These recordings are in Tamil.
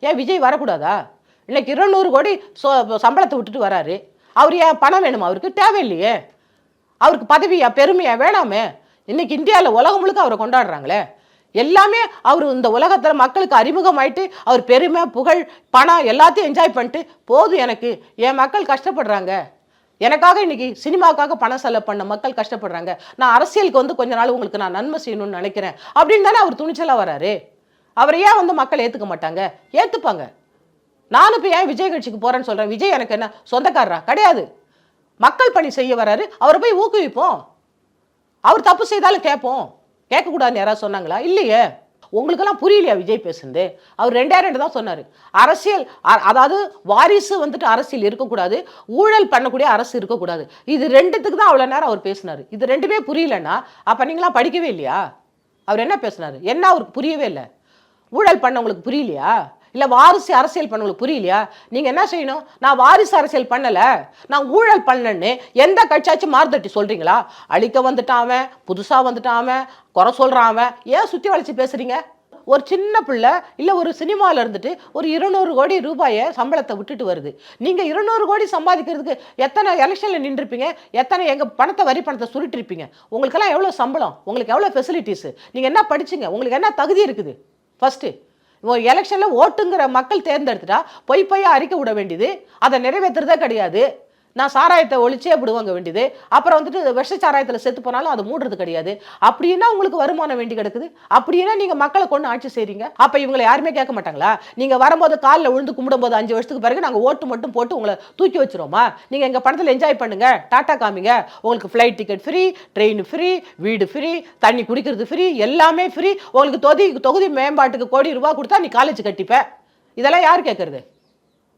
ஏன் விஜய் வரக்கூடாதா? இன்னைக்கு இருநூறு கோடி சோ சம்பளத்தை விட்டுட்டு வராரு. அவர் ஏன் பணம் வேணுமா? அவருக்கு தேவையில்லையே. அவருக்கு பதவியா பெருமையா வேணாமே. இன்னைக்கு இந்தியாவில் உலகம் முழுக்க அவரை கொண்டாடுறாங்களே. எல்லாமே அவர் இந்த உலகத்தில் மக்களுக்கு அறிமுகமாயிட்டு அவர் பெருமை புகழ் பணம் எல்லாத்தையும் என்ஜாய் பண்ணிட்டு போதும் எனக்கு. என் மக்கள் கஷ்டப்படுறாங்க. எனக்காக இன்னைக்கு சினிமாவுக்காக பணம் செலவு பண்ண மக்கள் கஷ்டப்படுறாங்க. நான் அரசியலுக்கு வந்து கொஞ்ச நாள் உங்களுக்கு நான் நன்மை செய்யணும்னு நினைக்கிறேன். அப்படின்னு தானே அவர் துணிச்சலாக வராரு. அவரை ஏன் வந்து மக்கள் ஏற்றுக்க மாட்டாங்க? ஏற்றுப்பாங்க நானும் இப்போ ஏன் விஜய் கட்சிக்கு போகிறேன்னு சொல்கிறேன் விஜய் எனக்கு என்ன சொந்தக்காரரா? கிடையாது. மக்கள் பணி செய்ய வராரு. அவரை போய் ஊக்குவிப்போம். அவர் தப்பு செய்தாலும் கேட்போம். கேட்கக்கூடாதுன்னு யாராவது சொன்னாங்களா? இல்லையே. உங்களுக்கெல்லாம் புரியலையா விஜய் பேசுனது? அவர் ரெண்டே ரெண்டு தான் சொன்னார். அரசியல் அ- அதாவது வாரிசு வந்துட்டு அரசியல் இருக்கக்கூடாது. ஊழல் பண்ணக்கூடிய அரசு இருக்கக்கூடாது. இது ரெண்டுத்துக்கு தான் அவ்வளோ நேரம் அவர் பேசினார். இது ரெண்டுமே புரியலன்னா அப்போ நீங்களாம் படிக்கவே இல்லையா? அவர் என்ன பேசினார்? என்ன அவருக்கு புரியவே இல்லை? ஊழல் பண்ணவங்களுக்கு புரியலையா? இல்லை வாரிசு அரசியல் பண்ணவங்களுக்கு புரியலையா? நீங்கள் என்ன செய்யணும்? நான் வாரிசு அரசியல் பண்ணலை. நான் ஊழல் பண்ணேன்னு எந்த கட்சியாச்சும் மாறுதட்டி சொல்கிறீங்களா அழிக்க வந்துட்டான் அவன் புதுசாக வந்துட்டான் அவன் குறை சொல்கிறான் அவன். ஏன் சுற்றி வளைச்சி பேசுகிறீங்க ஒரு சின்ன பிள்ளை இல்லை ஒரு சினிமாவில் இருந்துட்டு ஒரு இருநூறு கோடி ரூபாயை சம்பளத்தை விட்டுட்டு வருது. நீங்கள் இருநூறு கோடி சம்பாதிக்கிறதுக்கு எத்தனை எலெக்ஷனில் நின்றுருப்பீங்க? எத்தனை எங்கள் பணத்தை வரி பணத்தை சுருட்டிருப்பீங்க? உங்களுக்கெல்லாம் எவ்வளோ சம்பளம்? உங்களுக்கு எவ்வளோ ஃபெசிலிட்டிஸு நீங்கள் என்ன படிச்சிங்க? உங்களுக்கு என்ன தகுதி இருக்குது? ஃபஸ்ட்டு ஒரு எலெக்ஷனில் ஓட்டுங்கிற மக்கள் தேர்ந்தெடுத்துட்டா பொய் பொய்யா அறிக்கை விட வேண்டியது. அதை நிறைவேற்றுறதே கிடையாது. நான் சாராயத்தை ஒழிச்சே விடுவாங்க வேண்டியது. அப்புறம் வந்துட்டு விஷ சாராயத்தில் செத்து போனாலும் அது மூடுறது கிடையாது. அப்படின்னா உங்களுக்கு வருமானம் வேண்டி கிடக்குது. அப்படின்னா நீங்கள் மக்களை கொண்டு ஆட்சி செய்கிறீங்க அப்போ இவங்களை யாருமே கேட்க மாட்டாங்களா? நீங்கள் வரும்போது காலில் விழுந்து கும்பிடும்போது அஞ்சு வருஷத்துக்கு பிறகு நாங்கள் ஓட்டு மட்டும் போட்டு உங்களை தூக்கி வச்சிரோமா நீங்கள் எங்கள் பணத்தில் என்ஜாய் பண்ணுங்க. டாட்டா காமிங்க. உங்களுக்கு flight ticket free train free வீடு ஃப்ரீ தண்ணி குடிக்கிறது ஃப்ரீ எல்லாமே ஃப்ரீ உங்களுக்கு தொகுதி தொகுதி மேம்பாட்டுக்கு கோடி ரூபா கொடுத்தா நீ காலேஜ் கட்டிப்ப. இதெல்லாம் யார் கேட்கறது?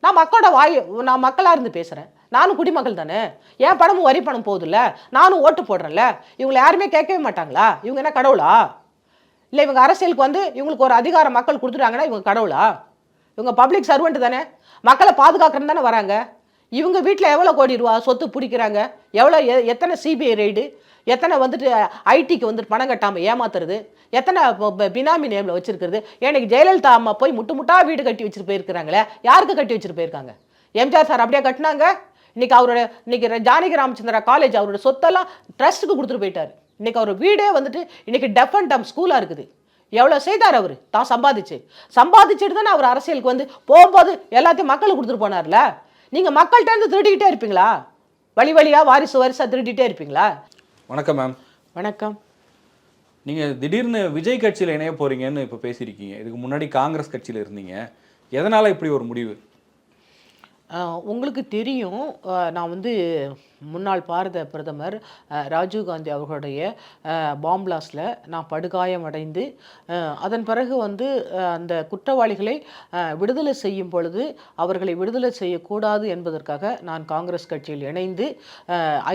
நான் மக்களோட வாய் நான் மக்களாக இருந்து பேசுகிறேன் நானும் குடிமக்கள் தானே? என் பணமும் வரி பணம் போகுதுல்ல? நானும் ஓட்டு போடுறேன்ல? இவங்களை யாருமே கேட்கவே மாட்டாங்களா? இவங்க என்ன கடவுளா? இல்லை இவங்க அரசியலுக்கு வந்து இவங்களுக்கு ஒரு அதிகாரம் மக்கள் கொடுத்துட்டாங்கன்னா இவங்க கடவுளா? இவங்க பப்ளிக் சர்வெண்ட் தானே? மக்களை பாதுகாக்கிறன்னு தானே வராங்க? இவங்க வீட்டில் எவ்வளோ கோடி ரூபா சொத்து பிடிக்கிறாங்க? எவ்வளோ எ- எத்தனை சிபிஐ ரெய்டு எத்தனை வந்துட்டு ஐடிக்கு வந்துட்டு பணம் கட்டாமல் ஏமாத்துறது? எத்தனை பினாமி நேமில் வச்சுருக்கிறது? எனக்கு ஜெயலலிதா அம்மா போய் முட்டு முட்டா வீடு கட்டி வச்சுட்டு போயிருக்கிறாங்களே? யாருக்கு கட்டி வச்சுட்டு போயிருக்காங்க? எம்ஜிஆர் சார் அப்படியே கட்டினாங்க? இன்னைக்கு அவரோட இன்னைக்கு ஜானகி ராமச்சந்திரா காலேஜ் அவரோட சொத்தெல்லாம் ட்ரஸ்ட்டுக்கு கொடுத்துட்டு போயிட்டாரு. இன்னைக்கு அவர் வீடே வந்துட்டு இன்னைக்கு டெஃப் அண்ட் டம் ஸ்கூலாக இருக்குது. எவ்வளோ செய்தார் அவர்? தான் சம்பாதிச்சு. சம்பாதிச்சுட்டு தானே அவர் அரசியலுக்கு வந்து போகும்போது எல்லாத்தையும் மக்களுக்கு கொடுத்துட்டு போனார்ல? நீங்கள் மக்கள்கிட்ட இருந்து திருடிக்கிட்டே இருப்பீங்களா? வழி வழியாக வாரிசு வாரிசாக திருடிட்டே இருப்பீங்களா? வணக்கம் மேம் வணக்கம். நீங்கள் திடீர்னு விஜய் கட்சியில் இணைய போறீங்கன்னு இப்போ பேசியிருக்கீங்க. இதுக்கு முன்னாடி காங்கிரஸ் கட்சியில் இருந்தீங்க. எதனால் இப்படி ஒரு முடிவு? உங்களுக்கு தெரியும் நான் வந்து முன்னாள் பாரத பிரதமர் ராஜீவ்காந்தி ராஜீவ் காந்தி அவர்களுடைய பாம்பிளாஸில் நான் படுகாயம் அடைந்து அதன் பிறகு வந்து அந்த குற்றவாளிகளை விடுதலை செய்யும் பொழுது அவர்களை விடுதலை செய்யக்கூடாது என்பதற்காக நான் காங்கிரஸ் கட்சியில் இணைந்து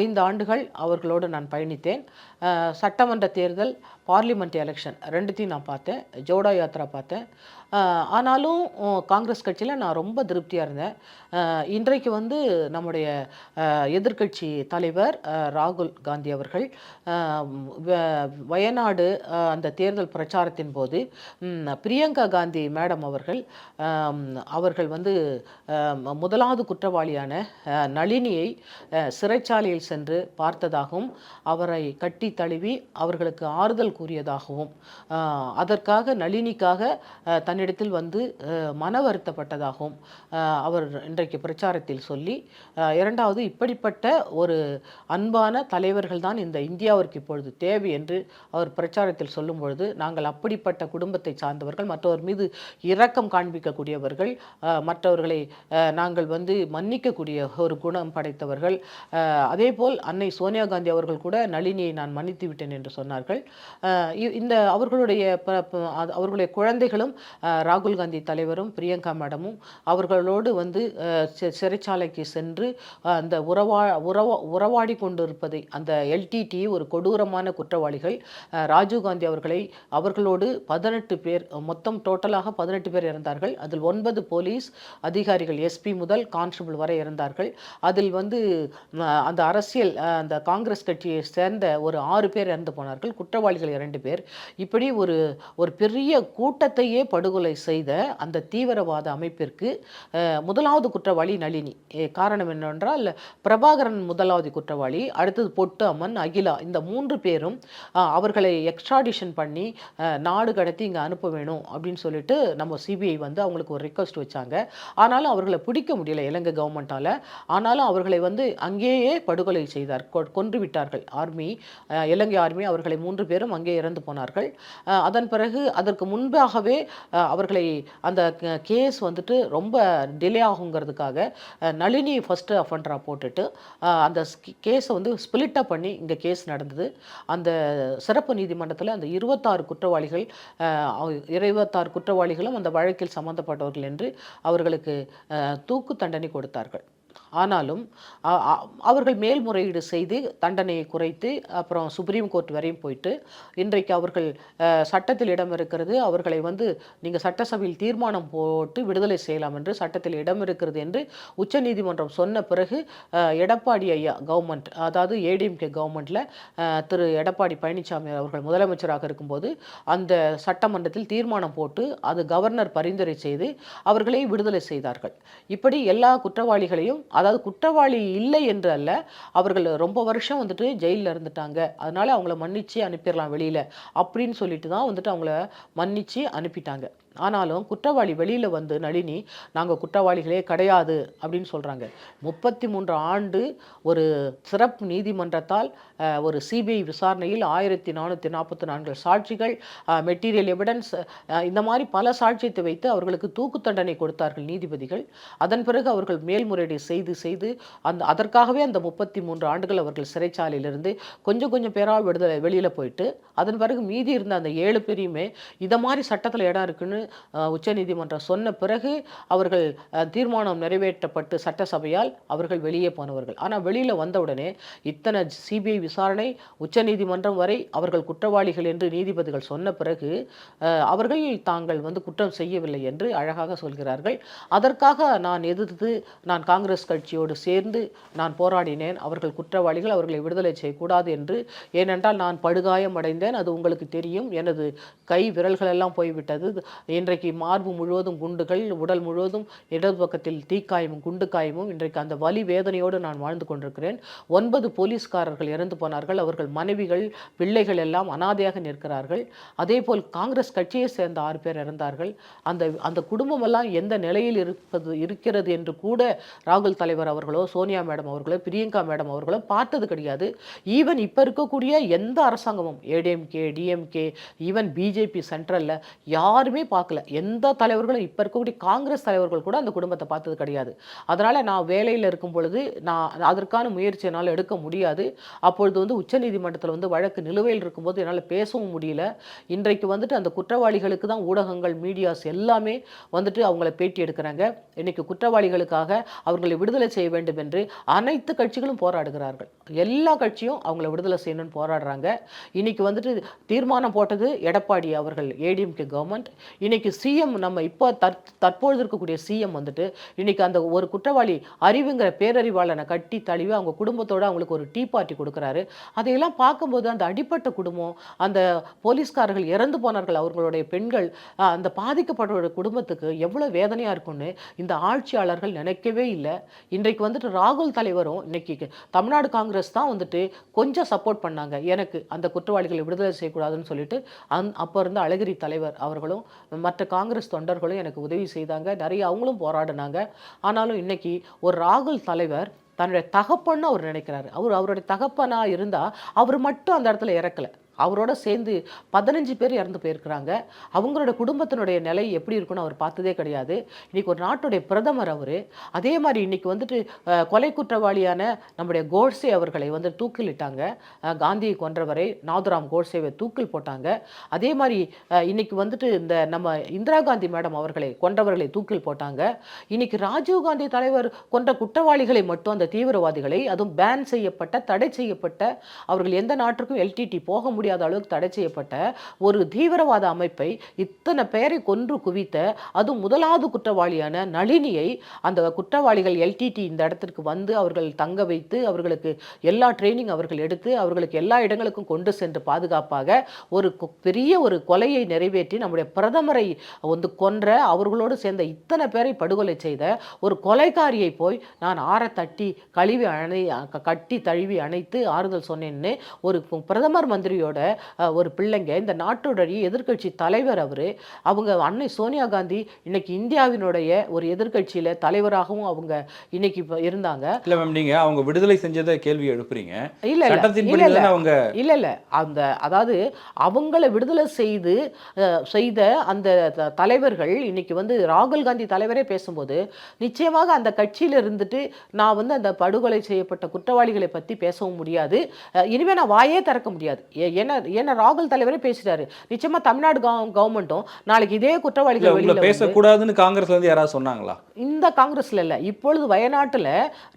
ஐந்து ஆண்டுகள் அவர்களோடு நான் பயணித்தேன். சட்டமன்ற தேர்தல் பார்லிமெண்ட் எலெக்ஷன் ரெண்டுத்தையும் நான் பார்த்தேன். ஜோடா யாத்ரா பார்த்தேன். ஆனாலும் காங்கிரஸ் கட்சியில் நான் ரொம்ப திருப்தியாக இருந்தேன். இன்றைக்கு வந்து நம்முடைய எதிர்கட்சி எதிர்க்கட்சி தலைவர் ராகுல் காந்தி அவர்கள் வயநாடு அந்த தேர்தல் பிரச்சாரத்தின் போது பிரியங்கா காந்தி மேடம் அவர்கள் அவர்கள் வந்து முதலாவது குற்றவாளியான நளினியை சிறைச்சாலையில் சென்று பார்த்ததாகவும் அவரை கட்டி தழுவி அவர்களுக்கு ஆறுதல் கூறியதாகவும் அதற்காக நளினிக்காக தன் தன்னிடத்தில் வந்து மன வருத்தப்பட்டதாகவும் அவர் இன்றைக்கு பிரச்சாரத்தில் சொல்லி இரண்டாவது இப்படிப்பட்ட ஒரு அன்பான தலைவர்கள் தான் இந்த இந்தியாவிற்கு இப்பொழுது தேவை என்று அவர் பிரச்சாரத்தில் சொல்லும் பொழுது நாங்கள் அப்படிப்பட்ட குடும்பத்தை சார்ந்தவர்கள் மற்றவர் மீது இரக்கம் காண்பிக்கக்கூடியவர்கள் மற்றவர்களை நாங்கள் வந்து மன்னிக்கக்கூடிய ஒரு குணம் படைத்தவர்கள் அதேபோல் அன்னை சோனியா காந்தி அவர்கள் கூட நளினியை நான் மன்னித்து விட்டேன் என்று சொன்னார்கள். இ- இந்த அவர்களுடைய ப- அது- அவர்களுடைய குழந்தைகளும் ராகுல் காந்தி தலைவரும் பிரியங்கா மேடமும் அவர்களோடு வந்து சிறைச்சாலைக்கு சென்று அந்த உறவா உறவா உறவாடி கொண்டிருப்பதை அந்த எல்டிடி ஒரு கொடூரமான குற்றவாளிகள் ராஜீவ்காந்தி அவர்களை அவர்களோடு பதினெட்டு பேர் மொத்தம் டோட்டலாக பதினெட்டு பேர் இறந்தார்கள். அதில் ஒன்பது போலீஸ் அதிகாரிகள் எஸ்பி முதல் கான்ஸ்டபிள் வரை இறந்தார்கள். அதில் வந்து அந்த அரசியல் அந்த காங்கிரஸ் கட்சியை சேர்ந்த ஒரு ஆறு பேர் இறந்து போனார்கள். குற்றவாளிகள் இரண்டு பேர். இப்படி ஒரு ஒரு பெரிய கூட்டத்தையே படுகொலை செய்த அந்த தீவிரவாத அமைப்பிற்கு முதலாவது குற்றவாளி நளினி. காரணம் என்னவென்றால் பிரபாகரன் முதலாவது குற்றவாளி அடுத்தது பொட்டு அம்மன் அகிலா இந்த மூன்று பேரும் அவர்களை எக்ஸ்ட்ராடிஷன் பண்ணி நாடு கடத்தி இங்கே அனுப்ப வேணும் அப்படின்னு சொல்லிட்டு நம்ம சிபிஐ வந்து அவங்களுக்கு ஒரு ரிக்வஸ்ட் வச்சாங்க. ஆனாலும் அவர்களை பிடிக்க முடியல இலங்கை கவர்மெண்ட்டால் ஆனாலும் அவர்களை வந்து அங்கேயே படுகொலை செய்தார். கொன்று விட்டார்கள். ஆர்மி இலங்கை ஆர்மி அவர்களை மூன்று பேரும் அங்கே இறந்து போனார்கள். அதன் பிறகு அதற்கு முன்பாகவே அவர்களை அந்த கேஸ் வந்துட்டு ரொம்ப டிலே ஆகுங்கிறதுக்காக நளினி ஃபஸ்ட்டு அஃபண்டராக போட்டுட்டு அந்த கேஸை வந்து ஸ்பிளிட்டாக பண்ணி இங்கே கேஸ் நடந்தது. அந்த சிறப்பு நீதிமன்றத்தில் அந்த இருபத்தாறு குற்றவாளிகள் இருபத்தாறு குற்றவாளிகளும் அந்த வழக்கில் சம்மந்தப்பட்டவர்கள் என்று அவர்களுக்கு தூக்கு தண்டனை கொடுத்தார்கள். ஆனாலும் அவர்கள் மேல்முறையீடு செய்து தண்டனையை குறைத்து அப்புறம் சுப்ரீம் கோர்ட் வரையும் போயிட்டு இன்றைக்கு அவர்கள் சட்டத்தில் இடம் இருக்கிறது அவர்களை வந்து நீங்கள் சட்டசபையில் தீர்மானம் போட்டு விடுதலை செய்யலாம் என்று சட்டத்தில் இடம் இருக்கிறது என்று உச்சநீதிமன்றம் சொன்ன பிறகு எடப்பாடி ஐயா கவர்மெண்ட் அதாவது ஏடிஎம்கே கவர்மெண்ட்டில் திரு எடப்பாடி பழனிசாமி அவர்கள் முதலமைச்சராக இருக்கும்போது அந்த சட்டமன்றத்தில் தீர்மானம் போட்டு அது கவர்னர் பரிந்துரை செய்து அவர்களை விடுதலை செய்தார்கள். இப்படி எல்லா குற்றவாளிகளையும் அதாவது குற்றவாளி இல்லை என்று அல்ல அவர்கள் ரொம்ப வருஷம் வந்துட்டு ஜெயிலில் இருந்துட்டாங்க. அதனால் அவங்கள மன்னிச்சு அனுப்பிடலாம் வெளியில். அப்படின்னு சொல்லிட்டு தான் வந்துட்டு அவங்கள மன்னிச்சு அனுப்பிட்டாங்க. ஆனாலும் குற்றவாளி வெளியில் வந்து நளினி நாங்கள் குற்றவாளிகளே கிடையாது அப்படின்னு சொல்கிறாங்க முப்பத்தி மூன்று ஆண்டு ஒரு சிறப்பு நீதிமன்றத்தால் ஒரு சிபிஐ விசாரணையில் ஆயிரத்தி நானூற்றி நாற்பத்தி நான்கு சாட்சிகள் மெட்டீரியல் எவிடன்ஸ் இந்த மாதிரி பல சாட்சியத்தை வைத்து அவர்களுக்கு தூக்கு தண்டனை கொடுத்தார்கள் நீதிபதிகள். அதன் பிறகு அவர்கள் மேல்முறையீடு செய்து செய்து அந்த அதற்காகவே அந்த முப்பத்தி மூன்று ஆண்டுகள் அவர்கள் சிறைச்சாலையிலிருந்து கொஞ்சம் கொஞ்சம் பேராக விடுதலை வெளியில் போயிட்டு அதன் பிறகு மீதி இருந்த அந்த ஏழு பேரையுமே இதை மாதிரி சட்டத்தில் இடம் இருக்குன்னு உச்சநீதிமன்றம் சொன்ன பிறகு அவர்கள் தீர்மானம் நிறைவேற்றப்பட்டு சட்டசபையால் அவர்கள் வெளியே போனவர்கள். ஆனால் வெளியில் வந்தவுடனே இத்தனை சிபிஐ விசாரணை உச்சநீதிமன்றம் வரை அவர்கள் குற்றவாளிகள் என்று நீதிபதிகள் சொன்ன பிறகு அவர்கள் தாங்கள் வந்து குற்றம் செய்யவில்லை என்று அழகாக சொல்கிறார்கள். அதற்காக நான் எதிர்த்து நான் காங்கிரஸ் கட்சியோடு சேர்ந்து நான் போராடினேன். அவர்கள் குற்றவாளிகள் அவர்களை விடுதலை செய்யக்கூடாது என்று. ஏனென்றால் நான் படுகாயம் அடைந்தேன் அது உங்களுக்கு தெரியும். எனது கை விரல்கள் எல்லாம் போய்விட்டது. இன்றைக்கு மார்பு முழுவதும் குண்டுகள் உடல் முழுவதும் இடது பக்கத்தில் தீக்காயமும் குண்டு காயமும் இன்றைக்கு அந்த வலி வேதனையோடு நான் வாழ்ந்து கொண்டிருக்கிறேன். ஒன்பது போலீஸ்காரர்கள் இறந்து போனார்கள். அவர்கள் மனைவிகள் பிள்ளைகள் எல்லாம் அனாதையாக நிற்கிறார்கள். அதேபோல் காங்கிரஸ் கட்சியை சேர்ந்த ஆறு பேர் இறந்தார்கள். அந்த அந்த குடும்பமெல்லாம் எந்த நிலையில் இருப்பது இருக்கிறது என்று கூட ராகுல் தலைவர் அவர்களோ சோனியா மேடம் அவர்களோ பிரியங்கா மேடம் அவர்களோ பார்த்தது கிடையாது. ஈவன் இப்போ இருக்கக்கூடிய எந்த அரசாங்கமும் ஏடிஎம்கே டிஎம்கே ஈவன் பிஜேபி சென்ட்ரலில் யாருமே பார்க்கல எந்த தலைவர்களும் இப்போ இருக்கக்கூடிய காங்கிரஸ் தலைவர்கள் கூட அந்த குடும்பத்தை பார்த்தது கிடையாது. அதனால் நான் வேலையில் இருக்கும் பொழுது நான் அதற்கான முயற்சி என்னால் எடுக்க முடியாது. அப்பொழுது வந்து உச்சநீதிமன்றத்தில் வந்து வழக்கு நிலுவையில் இருக்கும்போது என்னால் பேசவும் முடியல. இன்றைக்கு வந்துட்டு அந்த குற்றவாளிகளுக்கு தான் ஊடகங்கள் மீடியாஸ் எல்லாமே வந்துட்டு அவங்கள பேட்டி எடுக்கிறாங்க. இன்னைக்கு குற்றவாளிகளுக்காக அவர்களை விடுதலை செய்ய வேண்டும் என்று அனைத்து கட்சிகளும் போராடுகிறார்கள். எல்லா கட்சியும் அவங்கள விடுதலை செய்யணும்னு போராடுறாங்க. இன்றைக்கி வந்துட்டு தீர்மானம் போட்டது எடப்பாடி அவர்கள் ஏடிஎம்கே கவர்மெண்ட். இன்னைக்கு சிஎம் நம்ம இப்போ தற் தற்பொழுது இருக்கக்கூடிய சிஎம் வந்துட்டு இன்னைக்கு அந்த ஒரு குற்றவாளி அறிவுங்கிற பேரறிவாளனை கட்டி தழுவி அவங்க குடும்பத்தோடு அவங்களுக்கு ஒரு டீ பார்ட்டி கொடுக்குறாரு. அதையெல்லாம் பார்க்கும்போது அந்த அடிப்பட்ட குடும்பம் அந்த போலீஸ்காரர்கள் இறந்து போனார்கள் அவர்களுடைய பெண்கள் அந்த பாதிக்கப்பட்டவருடைய குடும்பத்துக்கு எவ்வளோ வேதனையாக இருக்கும்னு இந்த ஆட்சியாளர்கள் நினைக்கவே இல்லை. இன்றைக்கு வந்துட்டு ராகுல் தலைவரும் இன்னைக்கு தமிழ்நாடு காங்கிரஸ் தான் வந்துட்டு கொஞ்சம் சப்போர்ட் பண்ணாங்க. எனக்கு அந்த குற்றவாளிகளை விடுதலை செய்யக்கூடாதுன்னு சொல்லிட்டு அந் அப்போ இருந்த அழகிரி தலைவர் அவர்களும் மற்ற காங்கிரஸ் தொண்டர்களும் எனக்கு உதவி செய்தாங்க நிறைய அவங்களும் போராடினாங்க. ஆனாலும் இன்னைக்கு ஒரு ராகுல் தலைவர் தன்னுடைய தகப்பன்னு அவர் நினைக்கிறாரு. அவர் அவருடைய தகப்பனாக இருந்தால் அவர் மட்டும் அந்த இடத்துல இறக்கல. அவரோட சேர்ந்து பதினஞ்சு பேர் இறந்து போயிருக்கிறாங்க. அவங்களோட குடும்பத்தினுடைய நிலை எப்படி இருக்குன்னு அவர் பார்த்ததே கிடையாது. இன்றைக்கி ஒரு நாட்டுடைய பிரதமர் அவர் அதே மாதிரி இன்றைக்கி வந்துட்டு கொலை குற்றவாளியான நம்முடைய கோட்ஸே அவர்களை வந்து தூக்கிலிட்டாங்க. காந்தியை கொன்றவரை நாதுராம் கோட்ஸேவை தூக்கில் போட்டாங்க. அதே மாதிரி இன்றைக்கி வந்துட்டு இந்த நம்ம இந்திரா காந்தி மேடம் அவர்களை கொன்றவர்களை தூக்கில் போட்டாங்க. இன்றைக்கி ராஜீவ் காந்தி தலைவர் கொன்ற குற்றவாளிகளை மட்டும் அந்த தீவிரவாதிகளை அதுவும் பேன் செய்யப்பட்ட தடை செய்யப்பட்ட அவர்கள் எந்த நாட்டுக்கும் எல்டிடி போக முடியாத அளவுக்கு தடை செய்யப்பட்ட ஒரு தீவிரவாத அமைப்பை இத்தனை பேரை கொன்று குவித்த அது முதலாவது குற்றவாளியான நளினியை அந்த குற்றவாளிகள் எல்டிடி இந்த இடத்திற்கு வந்து அவர்கள் தங்க வைத்து அவர்களுக்கு எல்லா ட்ரைனிங் அவர்கள் எடுத்து அவர்களுக்கு எல்லா இடங்களுக்கும் கொண்டு சென்று பாதுகாப்பாக ஒரு பெரிய ஒரு கொலையை நிறைவேற்றி நம்முடைய பிரதமரை வந்து கொன்ற அவர்களோடு சேர்ந்த இத்தனை பேரை படுகொலை செய்த ஒரு கொலைக்காரியை போய் நான் ஆற தட்டி கழுவி அணை கட்டி தழுவி அணைத்து ஆறுதல் சொன்னேன்னு ஒரு பிரதமர் மந்திரியோட அஹ், ஒரு பிள்ளைங்க இந்த நாட்டுடைய எதிர்க்கட்சி தலைவர் அவர் அவங்க அன்னை சோனியா காந்தி இன்னைக்கு இந்தியாவினுடைய ஒரு எதிர்க்கட்சியில தலைவராகவும் அவங்க இன்னைக்கு இப்ப இருந்தாங்க. இல்ல மேம் நீங்க அவங்க விடுதலை செஞ்சதை கேள்வி எழுப்புறீங்க. இல்ல இல்ல. இல்ல அவங்க இல்ல இல்ல. அந்த அதாவது அவங்கள விடுதலை செய்து செய்த அந்த தலைவர்கள் இன்னைக்கு வந்து ராகுல் காந்தி தலைவரே பேசும்போது நிச்சயமாக அந்த கட்சியில இருந்துட்டு நான் வந்து அந்த படுகொலை செய்யப்பட்ட குற்றவாளிகளை பத்தி பேசவும் முடியாது. இனிமே நான் வாயே திறக்க முடியாது. ஏன்னா ஏன்னா ராகுல் தலைவரே பேசுறாரு. நிச்சயமா தமிழ்நாடு கவர்மெண்ட்டும் நாளைக்கு இதே குற்றவாளிகள் வெளியில பேசக்கூடாதுன்னு காங்கிரஸ்ல இருந்து யாராவது சொன்னாங்களா? இந்த காங்கிரஸ்ல இல்ல. இப்பொழுது வயநாட்டுல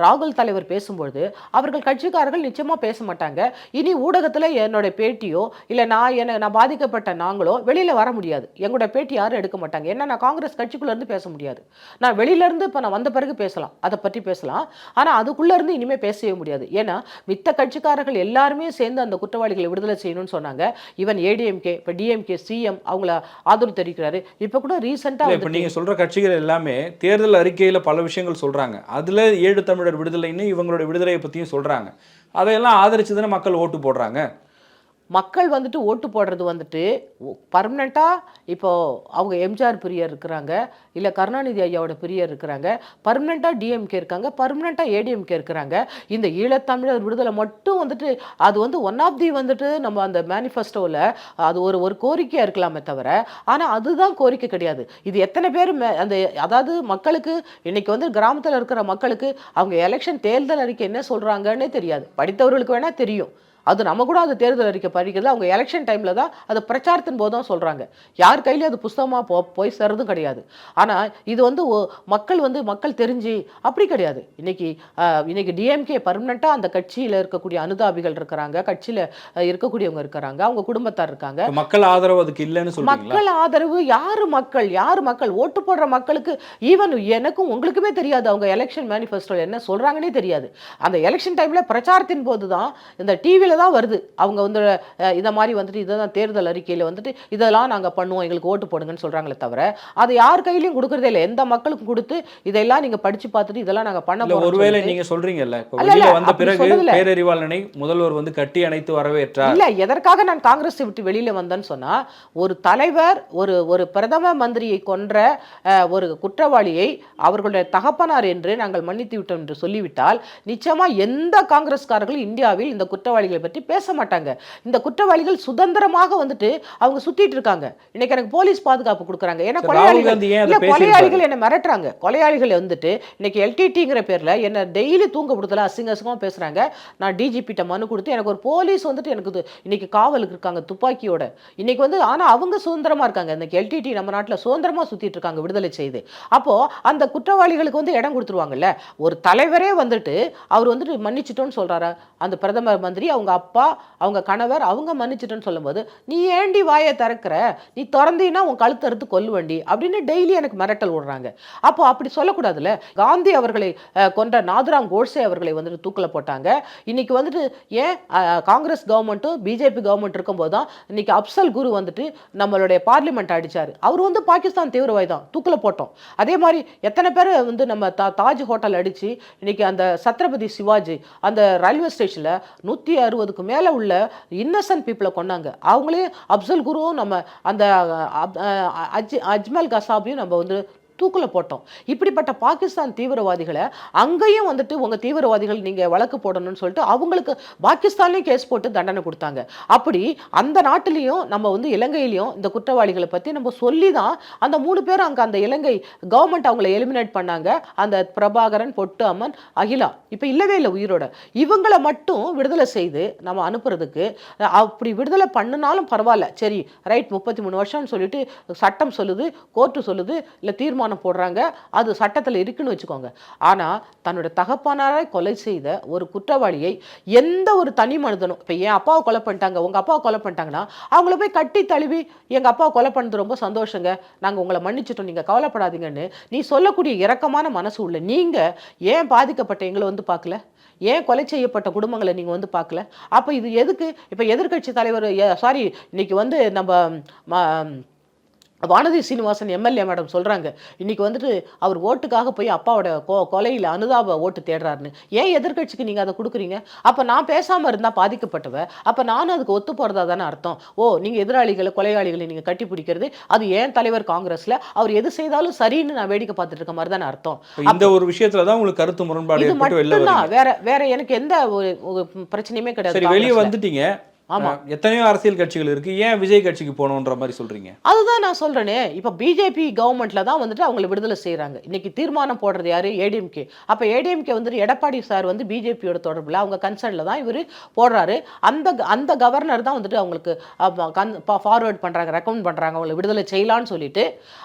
ராகுல் தலைவர் பேசும்பொழுது அவர்கள் கட்சிக்காரர்கள் நிச்சயமா பேச மாட்டாங்க. இனி ஊடகத்துல என்னோட பேட்டியோ இல்ல நான் என்ன நான் பாதிக்கப்பட்ட நாங்களோ வெளியில வர முடியாது. எங்களோட பேட்டி யாரும் எடுக்க மாட்டாங்க. ஏன்னா நான் காங்கிரஸ் கட்சிக்குள்ள இருந்து பேச முடியாது. நான் வெளியில இருந்து இப்ப நான் வந்த பிறகு பேசலாம். அதை பற்றி பேசலாம். ஆனா அதுக்குள்ள இருந்து இனிமே பேசவே முடியாது. ஏன்னா மித்த கட்சிக்காரர்கள் எல்லாருமே சேர்ந்து அந்த குற்றவாளிகளை விடுதலை செய்யணும்னு சொன்னாங்க. ஈவன் ஏடிஎம்கே இப்ப டிஎம்கே சிஎம் அவங்கள ஆதரவு தெரிவிக்கிறாரு இப்ப கூட ரீசெண்டா இல்ல இப்ப நீங்க சொல்ற கட்சிகள் எல்லாமே தேர்தல் அறிக்கையில பல விஷயங்கள் சொல்றாங்க. அதுல ஏழு தமிழர் விடுதலைன்னு இவங்களோட விடுதலையை பத்தியும் சொல்றாங்க. அதையெல்லாம் ஆதரிச்சு தானே மக்கள் ஓட்டு போடுறாங்க? மக்கள் வந்துட்டு ஓட்டு போடுறது வந்துட்டு பர்மனெண்ட்டாக இப்போது அவங்க எம்ஜிஆர் பிரியர் இருக்கிறாங்க இல்லை கருணாநிதி ஐயாவோட பிரியர் இருக்கிறாங்க பர்மனெண்ட்டாக டிஎம்கே இருக்காங்க பர்மனெண்ட்டாக ஏடிஎம்கே இருக்கிறாங்க. இந்த ஈழத்தமிழர் விடுதலை மட்டும் வந்துட்டு அது வந்து ஒன் ஆஃப் தி வந்துட்டு நம்ம அந்த மேனிஃபெஸ்டோவில் அது ஒரு ஒரு கோரிக்கையாக இருக்கலாமே தவிர ஆனால் அதுதான் கோரிக்கை கிடையாது. இது எத்தனை பேர் மே- அந்த அதாவது மக்களுக்கு இன்றைக்கி வந்து கிராமத்தில் இருக்கிற மக்களுக்கு அவங்க எலெக்ஷன் தேர்தல் அறிக்கை என்ன சொல்கிறாங்கன்னே தெரியாது. படித்தவர்களுக்கு வேணால் தெரியும். அது நம்ம கூட அது தேர்தல் அறிக்கை படிக்கிறது அவங்க எலெக்ஷன் டைமில் தான் அது பிரச்சாரத்தின் போது தான் சொல்கிறாங்க யார் கையிலையும் அது புஸ்தகமாக போ போய் சேர்றதும் கிடையாது. ஆனால் இது வந்து மக்கள் வந்து மக்கள் தெரிஞ்சு அப்படி கிடையாது. இன்னைக்கு ஆஹ், இன்னைக்கு டிஎம்கே பர்மனெண்ட்டாக அந்த கட்சியில் இருக்கக்கூடிய அனுதாபிகள் இருக்கிறாங்க கட்சியில் இருக்கக்கூடியவங்க இருக்கிறாங்க அவங்க குடும்பத்தார் இருக்காங்க. மக்கள் ஆதரவு அதுக்கு இல்லைன்னு சொல்றீங்களா? மக்கள் ஆதரவு யாரு மக்கள்? யாரு மக்கள்? ஓட்டு போடுற மக்களுக்கு ஈவன் எனக்கும் உங்களுக்குமே தெரியாது அவங்க எலெக்ஷன் மேனிஃபெஸ்டோ என்ன சொல்றாங்கன்னே தெரியாது. அந்த எலெக்ஷன் டைம்ல பிரச்சாரத்தின் போது தான் இந்த டிவியில தான் வருது. அவங்க வந்து இத மாதிரி வந்துட்டு இதுதான் தேர்தல் அறிக்கையில வந்துட்டு இதெல்லாம் நாங்க பண்ணுவோம் எங்களுக்கு ஓட்டு போடுங்கன்னு சொல்றாங்களே தவிர அதை யார் கையிலயும் கொடுக்கறதே இல்லை. எந்த மக்களுக்கும் கொடுத்து இதெல்லாம் நீங்க படிச்சு பார்த்துட்டு இதெல்லாம் நாங்க பண்ண ஒருவேளை சொல்லிட்டு- நீங்க சொல்றீங்கல்ல இப்ப அல்ல, வெளியில அல்ல, வந்த பிறகு. பேரறிவாளனை முதல்வர் வந்து கட்டி அணைத்து வரவேற்றார். இல்ல எதற்காக நான் காங்கிரஸ் விட்டு வெளியில வந்தேன்னு சொன்னா ஒரு தலைவர் ஒரு ஒரு பிரதம மந்திரியை கொன்ற ஒரு குற்றவாளியை அவர்களுடைய தகப்பனார் என்று நாங்கள் மன்னித்து விட்டோம் என்று சொல்லிவிட்டால் நிச்சயமா எந்த காங்கிரஸ்காரர்களும் இந்தியாவில் இந்த குற்றவாளிகளை பற்றி பேச மாட்டாங்க. இந்த குற்றவாளிகள் சுதந்திரமாக வந்துட்டு அவங்க சுத்திட்டு இருக்காங்க. இன்னைக்கு எனக்கு போலீஸ் பாதுகாப்பு கொடுக்குறாங்க. ஏன்னா கொலையாளிகள் இல்ல? கொலையாளிகள் என்ன மிரட்டுறாங்க. கொலையாளிகள் வந்துட்டு இன்னைக்கு எல்டிடிங்கிற பேர்ல என்ன டெய்லி தூங்க கொடுத்தல அசிங்க அசிங்கமா பேசுறாங்க. நான் டிஜிபிட்ட மனு கொடுத்து எனக்கு ஒரு போலீஸ் வந்துட்டு எனக்கு இன்னைக்கு காவலுக்கு இருக்காங்க துப்பாக்கியோட. இன்னைக்கு வந்து ஆனா அவங்க சுதந்திரமா இருக்காங்க. இன்னைக்கு எல்டிடி நம்ம நாட்டுல சுதந்திரமா சுத்திட்டு இருக்காங்க விடுதலை செய்து. அப்போ அந்த குற்றவாளிகளுக்கு வந்து இடம் கொடுத்துருவாங்கல்ல. ஒரு தலைவரே வந்துட்டு அவர் வந்துட்டு மன்னிச்சிட்டோன்னு சொல்றாரா? அந்த பிரதமர் மந்திரி அவங்க அப்பா அவங்க கணவர் அவங்க மன்னிச்சிட்டுன்னு சொல்லும்போது நீ ஏண்டி வாயை திறக்கிற? நீ திறந்தீன்னா உன் கழுத்து அறுத்து கொல்லுவண்டி அப்படின்னு டெய்லி எனக்கு மிரட்டல் விடுறாங்க. அப்போ அப்படி சொல்லக்கூடாதுல்ல? காந்தி அவர்களை கொன்ற நாதுராம் கோட்ஸே அவர்களை வந்துட்டு தூக்கில் போட்டாங்க. இன்னைக்கு வந்துட்டு ஏன் காங்கிரஸ் கவர்மெண்ட்டும் பிஜேபி கவர்மெண்ட் இருக்கும்போது தான் இன்னைக்கு அப்சல் குரு வந்துட்டு நம்மளுடைய பார்லிமெண்ட் அடிச்சார். அவர் வந்து பாகிஸ்தான் தீவிரவாதி தான் தூக்கில் போட்டோம். அதே மாதிரி எத்தனை பேர் வந்து நம்ம தா தாஜ் ஹோட்டல் அடித்து இன்னைக்கு அந்த சத்ரபதி சிவாஜி அந்த ரயில்வே ஸ்டேஷனில் நூற்றி அறுபதுக்கு மேலே உள்ள இன்னசென்ட் பீப்புளை கொண்டாங்க அவங்களே அப்சல் குருவும் நம்ம அந்த அஜ் அஜ்மல் கசாபையும் நம்ம வந்து தூக்கில் போட்டோம். இப்படிப்பட்ட பாகிஸ்தான் தீவிரவாதிகளை அங்கேயும் வந்துட்டு உங்கள் தீவிரவாதிகள் நீங்கள் வழக்கு போடணும்னு சொல்லிட்டு அவங்களுக்கு பாகிஸ்தான்லேயும் கேஸ் போட்டு தண்டனை கொடுத்தாங்க. அப்படி அந்த நாட்டிலையும் நம்ம வந்து இலங்கையிலையும் இந்த குற்றவாளிகளை பற்றி நம்ம சொல்லி தான் அந்த மூணு பேரும் அங்கே அந்த இலங்கை கவர்மெண்ட் அவங்கள எலிமினேட் பண்ணாங்க. அந்த பிரபாகரன் பொட்டு அம்மன் அகிலா இப்போ இல்லவே இல்லை உயிரோட. இவங்களை மட்டும் விடுதலை செய்து நம்ம அனுப்புறதுக்கு அப்படி விடுதலை பண்ணினாலும் பரவாயில்ல. சரி ரைட் முப்பத்தி மூணு வருஷம்னு சொல்லிட்டு சட்டம் சொல்லுது கோர்ட்டு சொல்லுது இல்லை தீர்மானம் போடுறாங்க. அது சட்டத்தில் இருக்குன்னு வச்சுக்கோங்க. ஆனால் தன்னோட தகப்பனாரை கொலை செய்த ஒரு குற்றவாளியை எந்த ஒரு தனி மனிதனும் இப்போ என் அப்பாவை கொலை பண்ணிட்டாங்க உங்கள் அப்பாவை கொலை பண்ணிட்டாங்கன்னா அவங்கள போய் கட்டி தழுவி எங்கள் அப்பாவை கொலை பண்ணது ரொம்ப சந்தோஷங்க. நாங்கள் உங்களை மன்னிச்சிட்டோம் நீங்கள் கவலைப்படாதீங்கன்னு நீ சொல்லக்கூடிய இரக்கமான மனசு உள்ள நீங்கள் ஏன் பாதிக்கப்பட்ட எங்களை வந்து பார்க்கல? ஏன் கொலை செய்யப்பட்ட குடும்பங்களை நீங்கள் வந்து பார்க்கல? அப்போ இது எதுக்கு? இப்போ எதிர்க்கட்சி தலைவர் சாரி இன்னைக்கு வந்து நம்ம ம- வானதி சீனிவாசன் எம்எல்ஏ மேடம் சொல்கிறாங்க இன்னைக்கு வந்துட்டு அவர் ஓட்டுக்காக போய் அப்பாவோட கொ கொலையில் அனுதாப ஓட்டு தேடுறாருன்னு. ஏன் எதிர்க்கட்சிக்கு நீங்கள் அதை கொடுக்குறீங்க? அப்போ நான் பேசாமல் இருந்தால் பாதிக்கப்பட்டவ அப்போ நானும் அதுக்கு ஒத்து போகிறதா தானே அர்த்தம். ஓ நீங்கள் எதிராளிகளை கொலையாளிகளை நீங்கள் கட்டி பிடிக்கிறது அது ஏன் தலைவர் காங்கிரஸில்? அவர் எது செய்தாலும் சரின்னு நான் வேடிக்கை பார்த்துட்டு இருக்க மாதிரி தானே அர்த்தம். இந்த ஒரு விஷயத்துல தான் உங்களுக்கு கருத்து முரண்பாடு இது மட்டும்தான். வேற வேற எனக்கு எந்த ஒரு பிரச்சனையுமே கிடையாது வெளியே. வந்துட்டீங்க. ஆமா. அஹ், எத்தனையோ அரசியல் கட்சிகள் இருக்கு. ஏன் விஜய் கட்சிக்கு போகணுன்ற மாதிரி சொல்றீங்க? அதுதான் நான் சொல்றேனே. இப்போ பிஜேபி கவர்மெண்ட்ல தான் வந்துட்டு அவங்களை விடுதலை செய்றாங்க. இன்னைக்கு தீர்மானம் போடுறது யாரு? ஏடிஎம்கே அப்போ ஏடிஎம்கே வந்துட்டு எடப்பாடி சார் வந்து பிஜேபியோட தொடர்புல அவங்க கன்சர்ன்ல தான் இவர் போடுறாரு. அந்த அந்த கவர்னர் தான் வந்துட்டு அவங்களுக்கு ஃபார்வர்ட் பண்றாங்க ரெக்கமெண்ட் பண்றாங்க. அவங்களை விடுதலை செய்யலாம்னு சொல்லிட்டு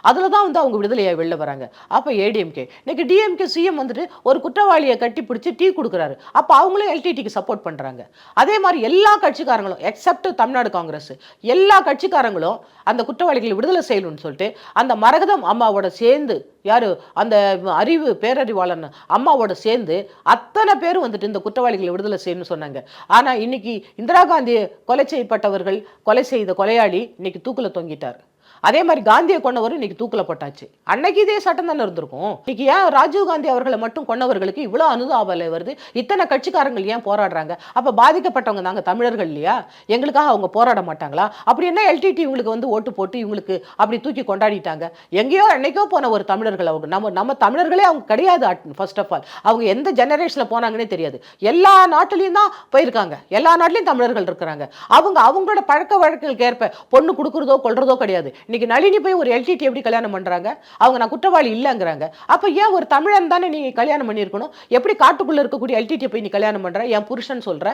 அதுல தான் வந்து அவங்க விடுதலையை வெளில வராங்க. அப்போ ஏடிஎம்கே இன்னைக்கு டிஎம்கே சிஎம் வந்துட்டு ஒரு குற்றவாளியை கட்டி பிடிச்சி டீ கொடுக்குறாரு. அப்போ அவங்களும் எல்டிடிக்கு சப்போர்ட் பண்றாங்க. அதே மாதிரி எல்லா கட்சிக்காரங்களும் எக்ஸப்ட் தமிழ்நாடு காங்கிரஸ். எல்லா கட்சிக்காரங்களும் அந்த குற்றவாளிகளை விடுதலை செய்யணும்னு சொல்லிட்டு அந்த மரகதம் அம்மாவோட சேர்ந்து யார்? அந்த அறிவு பேரறிவாளன் அம்மாவோட சேர்ந்து அத்தனை பேர் வந்துட்டு இந்த குற்றவாளிகளை விடுதலை செய்யணும்னு சொன்னாங்க. ஆனால் இன்னைக்கு இந்திரா காந்தி கொலை செய்யப்பட்டவர்கள் கொலை செய்த கொலையாளி இன்னைக்கு தூக்கில் தொங்கிட்டார். அதே மாதிரி காந்தியை கொன்னவரும் இன்னைக்கு தூக்கில் போட்டாச்சு. அன்னைக்கு இதே சட்டம் தானே இருந்திருக்கும். இன்னைக்கு ஏன் ராஜீவ் காந்தி அவர்களை மட்டும் கொண்டவர்களுக்கு இவ்வளோ அனுதாபலை வருது? இத்தனை கட்சிக்காரங்கள் ஏன் போராடுறாங்க? அப்போ பாதிக்கப்பட்டவங்க நாங்கள் தமிழர்கள் இல்லையா? எங்களுக்காக அவங்க போராட மாட்டாங்களா? அப்படி என்ன எல்டிடி இவங்களுக்கு வந்து ஓட்டு போட்டு இவங்களுக்கு அப்படி தூக்கி கொண்டாடிட்டாங்க? எங்கேயோ என்னைக்கோ போன ஒரு தமிழர்கள் அவங்க. நம்ம நம்ம தமிழர்களே அவங்க கிடையாது ஃபர்ஸ்ட் ஆஃப் ஆல் அவங்க எந்த ஜெனரேஷனில் போனாங்கன்னே தெரியாது. எல்லா நாட்டிலையும் தான் போயிருக்காங்க. எல்லா நாட்டிலையும் தமிழர்கள் இருக்கிறாங்க. அவங்க அவங்களோட பழக்க வழக்கங்களுக்கு ஏற்ப பொண்ணு கொடுக்குறதோ கொள்றதோ கிடையாது. இன்னைக்கு நளினி போய் ஒரு எல்டிடி எப்படி கல்யாணம் பண்றாங்க? அவங்க நான் குற்றவாளி இல்லைங்கிறாங்க. அப்போ ஏன் ஒரு தமிழன் தானே நீங்கள் கல்யாணம் பண்ணியிருக்கணும்? எப்படி காட்டுக்குள்ள இருக்கக்கூடிய எல்டிடியை போய் நீ கல்யாணம் பண்ணுற என் புருஷன் சொல்ற.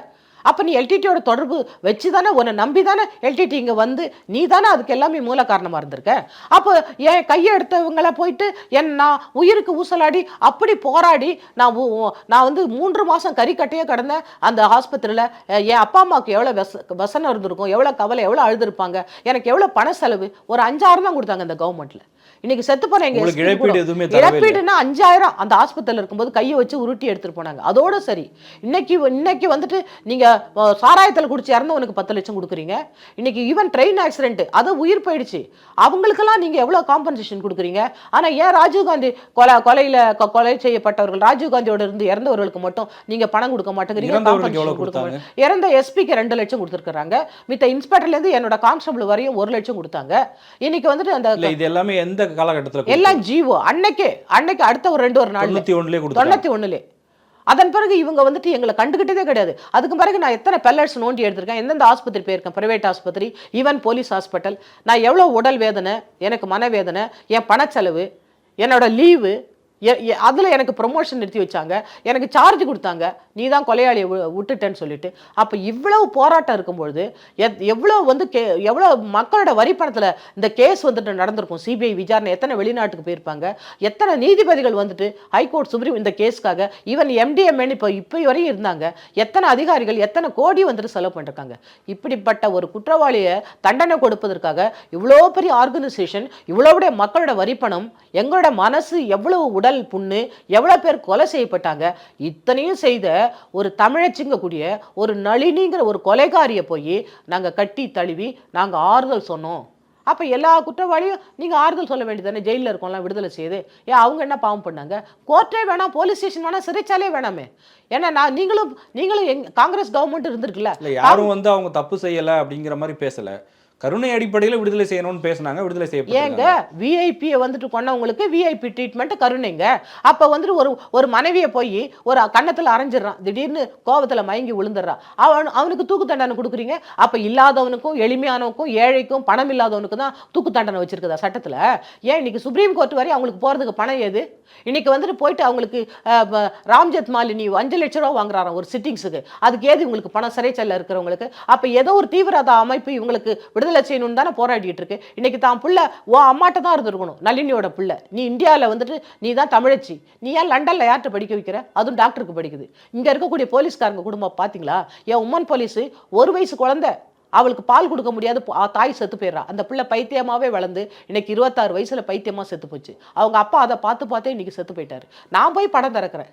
அப்போ நீ எல்டிடியோட தொடர்பு வச்சு தானே உன்னை நம்பி தானே எல்டிடி இங்கே வந்து? நீ தானே அதுக்கு எல்லாமே மூல காரணமாக இருந்திருக்க? அப்போ என் கையை எடுத்தவங்கள போயிட்டு என் நான் உயிருக்கு ஊசலாடி அப்படி போராடி நான் நான் வந்து மூன்று மாதம் கறிக்கட்டையே கிடந்தேன். அந்த ஆஸ்பத்திரியில் என் அப்பா அம்மாவுக்கு எவ்வளோ வெச வசனம் இருந்திருக்கும் எவ்வளோ கவலை எவ்வளோ அழுதுருப்பாங்க எனக்கு எவ்வளோ பண செலவு? ஒரு அஞ்சாயிரம் தான் கொடுத்தாங்க இந்த கவர்மெண்ட்டில் இன்னைக்கு செத்து போன எங்க இழப்பீடு எதுவுமே அஞ்சாயிரம் அந்த ஆஸ்பத்திரியில் இருக்கும்போது கையை வச்சு உருட்டி எடுத்துட்டு போனாங்க. அதோட சரி. இன்னைக்கு இன்னைக்கு வந்துட்டு நீங்க சாராயத்துல குடிச்சு இறந்தவனுக்கு பத்து லட்சம் கொடுக்குறீங்க. இன்னைக்கு ஈவன் ட்ரெயின் ஆக்சிடென்ட் அது உயிர் போயிடுச்சு. அவங்களுக்கெல்லாம் நீங்க எவ்வளவு காம்பன்சேஷன் கொடுக்குறீங்க? ஆனா ஏன் ராஜீவ்காந்தி கொலை கொலையில கொலை செய்யப்பட்டவர்கள் ராஜீவ்காந்தியோட இருந்து இறந்தவர்களுக்கு மட்டும் நீங்க பணம் கொடுக்க மாட்டேங்கிறீங்க. இறந்த எஸ்பிக்கு ரெண்டு லட்சம் கொடுத்துருக்காங்க மித்த இன்ஸ்பெக்டர்ல இருந்து என்னோட கான்ஸ்டபிள் வரையும் ஒரு லட்சம் கொடுத்தாங்க. இன்னைக்கு வந்துட்டு அந்த இது எல்லாமே எந்த காலகட்டத்துல எல்லாம் ஜீவோ. அன்னைக்கே அன்னைக்கு அடுத்த ஒரு ரெண்டு ஒரு நாள் தொண்ணூத்தி ஒண்ணுலே அதன் பிறகு இவங்க வந்துட்டு எங்களை கண்டுக்கிட்டதே கிடையாது. அதுக்கு பிறகு நான் எத்தனை பெல்லட்ஸ் நோண்டி எடுத்திருக்கேன் எந்தெந்த ஆஸ்பத்திரி போயிருக்கேன் பிரைவேட் ஆஸ்பத்திரி ஈவன் போலீஸ் ஹாஸ்பிட்டல் நான் எவ்வளோ உடல் வேதனை எனக்கு மனவேதனை என் பணச்செலவு என்னோட லீவு அதில் எனக்கு ப்ரொமோஷன் நிறுத்தி வச்சாங்க. எனக்கு சார்ஜ் கொடுத்தாங்க. நீ தான் கொலையாளியை விட்டுட்டேன்னு சொல்லிட்டு. அப்போ இவ்வளவு போராட்டம் இருக்கும்பொழுது எத் எவ்வளோ வந்து கே எவ்வளோ மக்களோட வரி பணத்தில் இந்த கேஸ் வந்துட்டு நடந்திருக்கும். சிபிஐ விசாரணை எத்தனை வெளிநாட்டுக்கு போயிருப்பாங்க? எத்தனை நீதிபதிகள் வந்துட்டு ஹைகோர்ட் சுப்ரீம் இந்த கேஸ்க்காக ஈவன் எம்டிஎம்ஏன்னு இப்போ இப்போ வரையும் இருந்தாங்க. எத்தனை அதிகாரிகள் எத்தனை கோடி வந்துட்டு செலவு பண்ணிருக்காங்க. இப்படிப்பட்ட ஒரு குற்றவாளியை தண்டனை கொடுப்பதற்காக இவ்வளோ பெரிய ஆர்கனைசேஷன் இவ்வளோ மக்களோட வரிப்பணம் எங்களோட மனசு எவ்வளவு உடல் புண்ணு எவ்வளோ பேர் கொலை செய்யப்பட்டாங்க இத்தனையும் செய்த ஒரு தமிழச்சிங்கக்கூடிய ஒரு நளினிங்கிற ஒரு கொலைகாரியை போய் நாங்கள் கட்டி தழுவி நாங்கள் ஆறுதல் சொன்னோம். அப்போ எல்லா குற்றவாளியும் நீங்கள் ஆறுதல் சொல்ல வேண்டியது தானே ஜெயிலில் இருக்கோம்லாம் விடுதலை செய்யுது ஏன் அவங்க என்ன பாவம் பண்ணாங்க? கோர்ட்டே வேணாம் போலீஸ் ஸ்டேஷன் வேணாம் சிறைச்சாலே வேணாமே. ஏன்னா நான் நீங்களும் நீங்களும் எங் காங்கிரஸ் கவர்மெண்ட் இருந்திருக்குல்ல. யாரும் வந்து அவங்க தப்பு செய்யலை அப்படிங்கிற மாதிரி பேசலை. கருணை அடிப்படையில் விடுதலை செய்யணும்னு பேசினாங்க விடுதலை ஏங்க விஐபியை வந்துட்டு கொண்டவங்களுக்கு விஐபி ட்ரீட்மெண்ட் கருணைங்க. அப்போ வந்துட்டு ஒரு ஒரு மனைவியை போய் ஒரு கன்னத்தில் அரைஞ்சிடுறான். திடீர்னு கோபத்தில் மயங்கி விழுந்துடுறான் அவன் அவனுக்கு தூக்கு தண்டனை கொடுக்குறீங்க. அப்போ இல்லாதவனுக்கும் எளிமையானவனுக்கும் ஏழைக்கும் பணம் இல்லாதவனுக்கு தான் தூக்கு தண்டனை வச்சிருக்குதா சட்டத்தில்? ஏன் இன்னைக்கு சுப்ரீம் கோர்ட் வரை அவங்களுக்கு போகிறதுக்கு பணம் எது? இன்னைக்கு வந்துட்டு போயிட்டு அவங்களுக்கு ராம்ஜெத் மாலினி அஞ்சு லட்ச ரூபா வாங்குறாராம் ஒரு சிட்டிங்ஸுக்கு. அதுக்கு ஏது இவங்களுக்கு பணம்? சிறைச்சல்ல இருக்கிறவங்களுக்கு. அப்போ ஏதோ ஒரு தீவிரவாத அமைப்பு இவங்களுக்கு விடுதலை செய்யணும்னு தானே போராடிட்டு இருக்கு. இன்னைக்கு தான் புள்ள ஓ அம்மாட்ட தான் இருந்திருக்கணும். நளினியோட பிள்ளை. நீ இந்தியாவில் வந்துட்டு நீ தான் தமிழச்சி. நீ ஏன் லண்டனில் யார்கிட்ட படிக்க வைக்கிற? அதுவும் டாக்டருக்கு படிக்குது. இங்கே இருக்கக்கூடிய போலீஸ்காரங்க குடும்பம் பார்த்தீங்களா என் உமன் போலீஸ் ஒரு வயசு குழந்தை. அவளுக்கு பால் கொடுக்க முடியாது தாய் செத்து போயிடுறா. அந்த பிள்ளை பைத்தியமாவே வளர்ந்து இன்னைக்கு இருபத்தாறு வயசுல பைத்தியமா செத்து போச்சு. அவங்க அப்பா அதை பார்த்து பார்த்தே இன்னைக்கு செத்து போயிட்டாரு. நான் போய் படம் திறக்கிறேன்.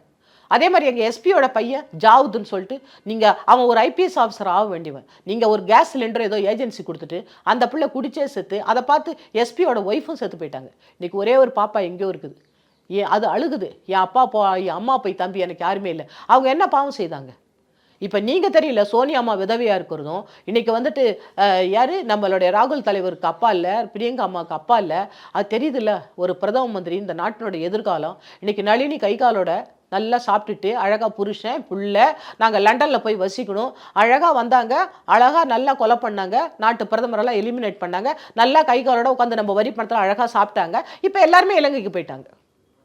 அதே மாதிரி எங்கள் எஸ்பியோட பையன் ஜாவுதுன்னு சொல்லிட்டு நீங்கள் அவன் ஒரு ஐபிஎஸ் ஆஃபீஸர் ஆக வேண்டியவன். நீங்கள் ஒரு கேஸ் சிலிண்டர் ஏதோ ஏஜென்சி கொடுத்துட்டு அந்த பிள்ளை குடிச்சே செத்து அதை பார்த்து எஸ்பியோட ஒய்ஃபும் செத்து போயிட்டாங்க. இன்றைக்கி ஒரே ஒரு பாப்பா எங்கேயோ இருக்குது. ஏன் அது அழுகுது. என் அப்பா போ என் அம்மா போய் தம்பி எனக்கு யாருமே இல்லை. அவங்க என்ன பாவம் செய்தாங்க? இப்போ நீங்கள் தெரியல சோனியா அம்மா விதவையாக இருக்கிறதும் இன்றைக்கி வந்துட்டு யார்? நம்மளுடைய ராகுல் தலைவருக்கு அப்பா இல்லை பிரியங்கா அம்மாவுக்கு அப்பா இல்லை. அது தெரியுதுல்ல ஒரு பிரதம மந்திரி இந்த நாட்டினோட எதிர்காலம். இன்றைக்கி நளினி கை காலோட நல்லா சாப்பிட்டுட்டு அழகாக புருஷன் பிள்ளை நாங்கள் லண்டனில் போய் வசிக்கணும். அழகாக வந்தாங்க அழகாக நல்லா கொலை பண்ணாங்க நாட்டு பிரதமரெல்லாம் எலிமினேட் பண்ணாங்க. நல்லா கை காலோட உட்காந்து நம்ம வரி பணத்தில் அழகாக சாப்பிட்டாங்க. இப்போ எல்லாருமே இலங்கைக்கு போயிட்டாங்க.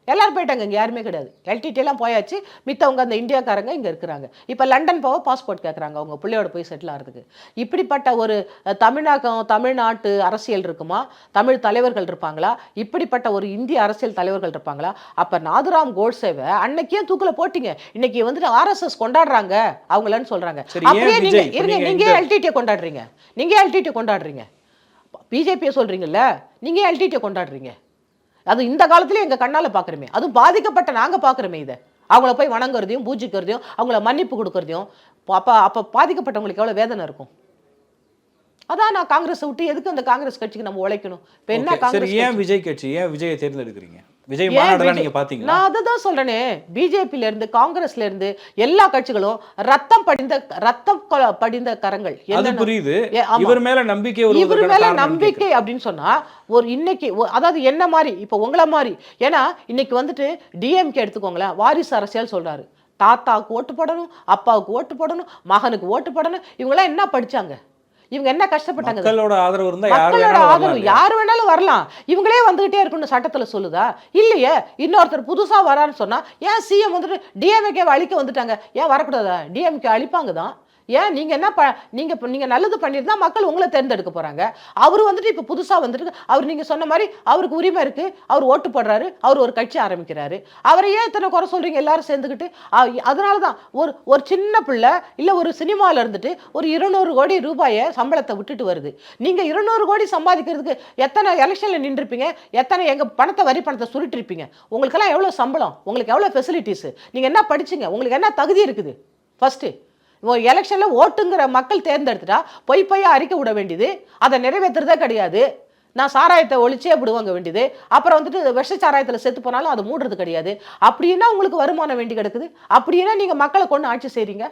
எல்லாரும் போயிட்டாங்க இங்கே யாருமே கிடையாது. எல்லாம் போயாச்சு மித்தவங்க அந்த இந்தியாக்காரங்க இங்கே இருக்கிறாங்க. இப்போ லண்டன் போக பாஸ்போர்ட் கேட்குறாங்க அவங்க பிள்ளையோட போய் செட்டில் ஆகிறதுக்கு. இப்படிப்பட்ட ஒரு தமிழகம் தமிழ்நாட்டு அரசியல் இருக்குமா? தமிழ் தலைவர்கள் இருப்பாங்களா? இப்படிப்பட்ட ஒரு இந்திய அரசியல் தலைவர்கள் இருப்பாங்களா? அப்போ நாதுராம் கோட்சேவை அன்னைக்கே தூக்கில் போட்டீங்க? இன்னைக்கு வந்துட்டு ஆர்எஸ்எஸ் கொண்டாடுறாங்க அவங்களன்னு சொல்கிறாங்க அப்படியே நீங்க விஜய்? இப்ப இருங்க நீங்க நீங்க இந்த- எல்டிடியை கொண்டாடுறீங்க? நீங்க எல்டிடி கொண்டாடுறீங்க? பிஜேபியை சொல்றீங்கல்ல நீங்க எல்டிடியை கொண்டாடுறீங்க? அது இந்த காலத்துல எங்க கண்ணால பாக்குறோமே. அதுவும் பாதிக்கப்பட்ட நாங்க பாக்குறோமே இதை. அவங்கள போய் வணங்குறதையும் பூஜிக்கிறதையும் அவங்கள மன்னிப்பு கொடுக்கறதையும் அப்போ அப்போ பாதிக்கப்பட்டவங்களுக்கு எவ்வளோ வேதனை இருக்கும்? அதான் நான் காங்கிரஸை விட்டு எதுக்கு அந்த காங்கிரஸ் கட்சிக்கு நம்ம உழைக்கணும்? இப்ப என்ன காங்கிரஸ் ஏன் விஜய் கட்சி ஏன் விஜயை தேர்ந்தெடுக்கிறீங்க? விஜய் விஜய்- நீங்க பாத்தீங்களா நான் அதை தான் சொல்றேனே. பிஜேபியில இருந்து காங்கிரஸ்ல இருந்து எல்லா கட்சிகளும் ரத்தம் படிந்த ரத்தம் படிந்த கரங்கள். அது புரியுது. இவர் மேல நம்பிக்கை இவர் மேல நம்பிக்கை அப்படின்னு சொன்னா ஒரு இன்னைக்கு அதாவது என்ன மாதிரி இப்போ உங்களை மாதிரி ஏன்னா இன்னைக்கு வந்துட்டு டிஎம்கே எடுத்துக்கோங்களேன் வாரிசு அரசியல் சொல்றாரு. தாத்தாவுக்கு ஓட்டு போடணும் அப்பாவுக்கு ஓட்டு போடணும் மகனுக்கு ஓட்டு போடணும் இவங்கெல்லாம் என்ன படிச்சாங்க? இவங்க என்ன கஷ்டப்பட்டாங்க? மக்களோட ஆதரவு இருந்தா யார் மக்களோட வேணாலும் வரலாம் ஆதரவு? யார் வேணாலும் வரலாம். இவங்களே வந்துகிட்டே இருக்குன்னு சட்டத்துல சொல்லுதா? இல்லையே. இன்னொருத்தர் புதுசா வரான்னு சொன்னா ஏன் சிஎம் வந்துட்டு டிஎம்கே அழிக்க வந்துட்டாங்க? ஏன் வரக்கூடாதா? டிஎம்கே அழிப்பாங்க தான். ஏன்? நீங்கள் என்ன ப நீங்கள் இப்போ நீங்கள் நல்லது பண்ணியிருந்தா மக்கள் உங்களை தேர்ந்தெடுக்க போகிறாங்க அவர் வந்துட்டு இப்போ புதுசாக வந்துட்டு அவர் நீங்கள் சொன்ன மாதிரி அவருக்கு உரிமை இருக்குது அவர் ஓட்டு போடுறாரு அவர் ஒரு கட்சி ஆரம்பிக்கிறாரு. அவரை ஏன் இத்தனை குறை சொல்கிறீங்க எல்லாரும் சேர்ந்துக்கிட்டு அதனால தான் ஒரு ஒரு சின்ன பிள்ளை இல்லை ஒரு சினிமாவில் இருந்துட்டு ஒரு இருநூறு கோடி ரூபாயை சம்பளத்தை விட்டுட்டு வருது. நீங்கள் இருநூறு கோடி சம்பாதிக்கிறதுக்கு எத்தனை எலெக்ஷனில் நின்றுருப்பீங்க? எத்தனை எங்கள் பணத்தை வரி பணத்தை சுருட்டிருப்பீங்க? உங்களுக்கெல்லாம் எவ்வளோ சம்பளம்? உங்களுக்கு எவ்வளோ ஃபெசிலிட்டிஸு நீங்கள் என்ன படிச்சீங்க? உங்களுக்கு என்ன தகுதி இருக்குது? ஃபஸ்ட்டு எலெக்ஷனில் ஓட்டுங்கிற மக்கள் தேர்ந்தெடுத்துட்டா பொய் பொய்யா அறிக்கை விட வேண்டியது. அதை நிறைவேற்றுறதே கிடையாது. நான் சாராயத்தை ஒழிச்சே விடுவாங்க வேண்டியது. அப்புறம் வந்துட்டு விஷ சாராயத்தில் செத்து போனாலும் அது மூடுறது கிடையாது. அப்படின்னா உங்களுக்கு வருமானம் வேண்டி கிடக்குது? அப்படின்னா நீங்கள் மக்களை கொண்டு ஆட்சி செய்றீங்க?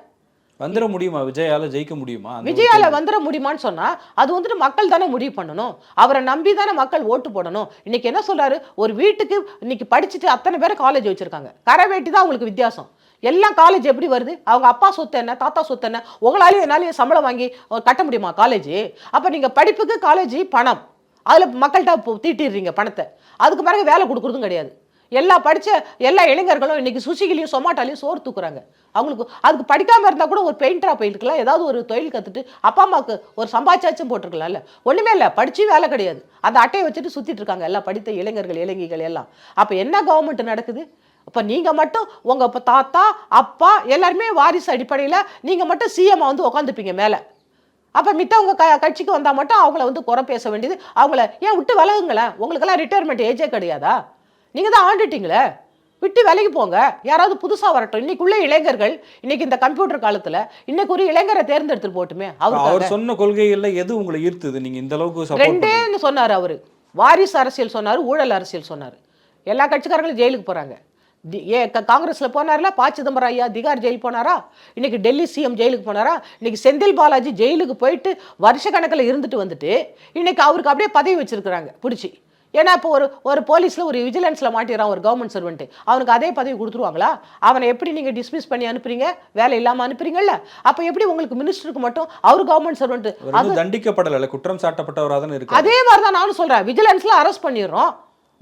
வந்துட முடியுமா? விஜயால ஜெயிக்க முடியுமா? விஜயால. வந்துட முடியுமான்னு சொன்னா அது வந்துட்டு மக்கள் தானே முடிவு பண்ணணும். அவரை நம்பி தானே மக்கள் ஓட்டு போடணும். இன்னைக்கு என்ன சொல்றாரு? ஒரு வீட்டுக்கு இன்னைக்கு படிச்சுட்டு அத்தனை பேர் காலேஜ் வச்சிருக்காங்க. கரவேட்டி தான் அவங்களுக்கு வித்தியாசம். எல்லாம் காலேஜ் எப்படி வருது? அவங்க அப்பா சொத்து என்ன தாத்தா சொத்து என்ன? உங்களாலேயும் என்னாலேயும் சம்பளம் வாங்கி கட்ட முடியுமா காலேஜ் அப்போ நீங்கள் படிப்புக்கு காலேஜ் பணம். அதில் மக்கள்கிட்ட தீட்டிடுறீங்க பணத்தை. அதுக்கு பிறகு வேலை கொடுக்குறதும் கிடையாது. எல்லா படித்த எல்லா இளைஞர்களும் இன்னைக்கு சுசிகிலையும் சொமாட்டாலையும் சோறு தூக்குறாங்க. அவங்களுக்கு அதுக்கு படிக்காமல் இருந்தால் கூட ஒரு பெயிண்டராக போயிருக்கலாம். ஏதாவது ஒரு தொழில் கத்துட்டு அப்பா அம்மாவுக்கு ஒரு சம்பாதிச்சாச்சும் போட்டிருக்கலாம்ல ஒன்றுமே இல்லை. படித்து வேலை கிடையாது. அந்த அட்டையை வச்சுட்டு சுற்றிட்டு இருக்காங்க எல்லாம் படித்த இளைஞர்கள் இளைஞிகள் எல்லாம். அப்போ என்ன கவர்மெண்ட் நடக்குது? அப்ப நீங்க மட்டும் உங்க இப்ப தாத்தா அப்பா எல்லாருமே வாரிசு அடிப்படையில நீங்க மட்டும் சிஎம் வந்து உட்காந்துப்பீங்க மேல. அப்ப மித்தவங்க க கட்சிக்கு வந்தா மட்டும் அவங்கள வந்து குறை பேச வேண்டியது. அவங்கள ஏன் விட்டு விலகுங்களேன்? உங்களுக்கெல்லாம் ரிட்டையர்மெண்ட் ஏஜே கிடையாதா? நீங்க தான் ஆண்டுட்டீங்களே. விட்டு விலகி போங்க. யாராவது புதுசா வரட்டும். இன்னைக்குள்ள இளைஞர்கள் இன்னைக்கு இந்த கம்ப்யூட்டர் காலத்துல இன்னைக்கு ஒரு இளைஞரை தேர்ந்தெடுத்துட்டு போட்டுமே அவருக்கு அவர் சொன்ன கொள்கைகள்ல எது உங்களை ஈர்த்தது? நீங்க இந்த அளவுக்கு ரெண்டேன்னு சொன்னார் அவரு. வாரிசு அரசியல் சொன்னார் ஊழல் அரசியல் சொன்னார். எல்லா கட்சிக்காரங்களும் ஜெயிலுக்கு போறாங்க. தி- ஏ காங்கிரஸ்ல போனார்ல ப சிதம்பரம் ஐயா திகார் ஜெயில் போனாரா? இன்னைக்கு டெல்லி சிஎம் ஜெயிலுக்கு போனாரா? இன்னைக்கு செந்தில் பாலாஜி ஜெயிலுக்கு போயிட்டு வருஷ கணக்கில் இருந்துட்டு வந்துட்டு இன்னைக்கு அவருக்கு அப்படியே பதவி வச்சிருக்கிறாங்க பிடிச்சி. ஏன்னா இப்போ ஒரு ஒரு போலீஸில் ஒரு விஜிலன்ஸில் மாட்டிடுறான் ஒரு கவர்மெண்ட் சர்வெண்ட் அவனுக்கு அதே பதவி கொடுத்துருவாங்களா? அவனை எப்படி நீங்கள் டிஸ்மிஸ் பண்ணி அனுப்புறீங்க? வேலை இல்லாமல் அனுப்புறீங்கல்ல? அப்போ எப்படி உங்களுக்கு மினிஸ்டருக்கு மட்டும் அவர் கவர்மெண்ட் சர்வெண்ட் அவர் வந்து தண்டிக்கப்படலை குற்றம் சாட்டப்பட்டவராக தானே இருக்கு அதே மாதிரி தான் நானும் சொல்கிறேன் விஜிலன்ஸில் அரெஸ்ட் பண்ணிடுறோம்.